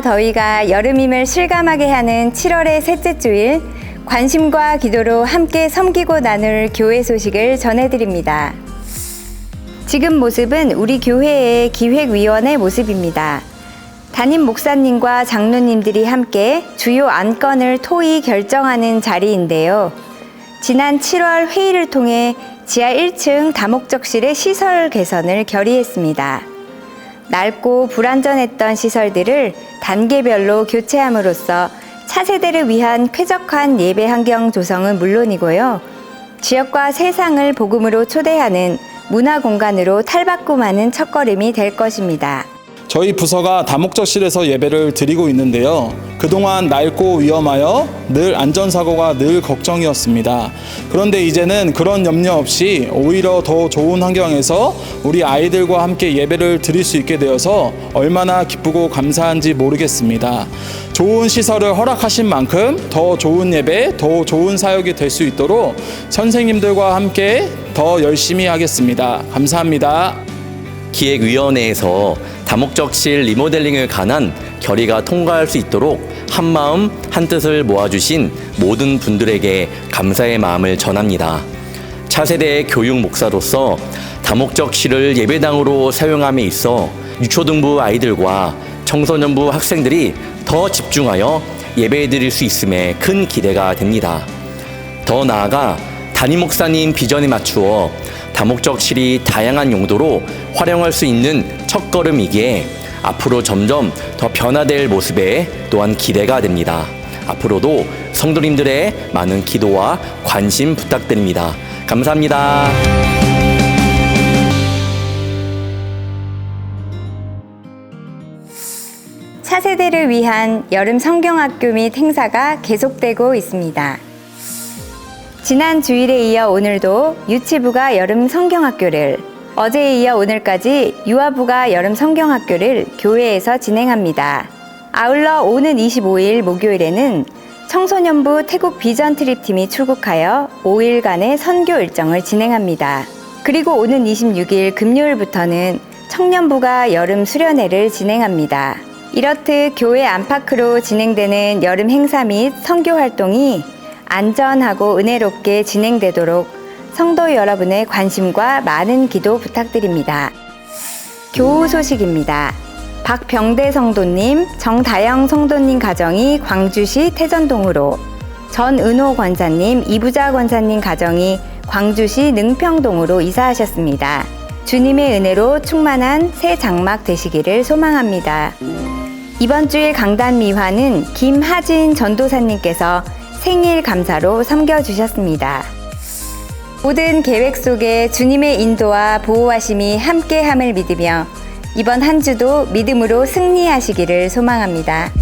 더위가 여름임을 실감하게 하는 7월의 셋째 주일, 관심과 기도로 함께 섬기고 나눌 교회 소식을 전해드립니다. 지금 모습은 우리 교회의 기획위원회 모습입니다. 담임 목사님과 장로님들이 함께 주요 안건을 토의 결정하는 자리인데요. 지난 7월 회의를 통해 지하 1층 다목적실의 시설 개선을 결의했습니다. 낡고 불안전했던 시설들을 단계별로 교체함으로써 차세대를 위한 쾌적한 예배 환경 조성은 물론이고요. 지역과 세상을 복음으로 초대하는 문화 공간으로 탈바꿈하는 첫걸음이 될 것입니다. 저희 부서가 다목적실에서 예배를 드리고 있는데요. 그동안 낡고 위험하여 늘 안전사고가 늘 걱정이었습니다. 그런데 이제는 그런 염려 없이 오히려 더 좋은 환경에서 우리 아이들과 함께 예배를 드릴 수 있게 되어서 얼마나 기쁘고 감사한지 모르겠습니다. 좋은 시설을 허락하신 만큼 더 좋은 예배, 더 좋은 사역이 될 수 있도록 선생님들과 함께 더 열심히 하겠습니다. 감사합니다. 기획위원회에서 다목적실 리모델링을 관한 결의가 통과할 수 있도록 한마음 한뜻을 모아주신 모든 분들에게 감사의 마음을 전합니다. 차세대 교육 목사로서 다목적실을 예배당으로 사용함에 있어 유초등부 아이들과 청소년부 학생들이 더 집중하여 예배드릴 수 있음에 큰 기대가 됩니다. 더 나아가 담임 목사님 비전에 맞추어 다목적실이 다양한 용도로 활용할 수 있는 첫걸음이기에 앞으로 점점 더 변화될 모습에 또한 기대가 됩니다. 앞으로도 성도님들의 많은 기도와 관심 부탁드립니다. 감사합니다. 차세대를 위한 여름 성경학교 및 행사가 계속되고 있습니다. 지난 주일에 이어 오늘도 유치부가 여름 성경학교를, 어제에 이어 오늘까지 유아부가 여름 성경학교를 교회에서 진행합니다. 아울러 오는 25일 목요일에는 청소년부 태국 비전 트립팀이 출국하여 5일간의 선교 일정을 진행합니다. 그리고 오는 26일 금요일부터는 청년부가 여름 수련회를 진행합니다. 이렇듯 교회 안팎으로 진행되는 여름 행사 및 선교 활동이 안전하고 은혜롭게 진행되도록 성도 여러분의 관심과 많은 기도 부탁드립니다. 교우 소식입니다. 박병대 성도님, 정다영 성도님 가정이 광주시 태전동으로, 전은호 권사님, 이부자 권사님 가정이 광주시 능평동으로 이사하셨습니다. 주님의 은혜로 충만한 새 장막 되시기를 소망합니다. 이번 주일 강단 미화는 김하진 전도사님께서 생일 감사로 섬겨주셨습니다. 모든 계획 속에 주님의 인도와 보호하심이 함께함을 믿으며 이번 한 주도 믿음으로 승리하시기를 소망합니다.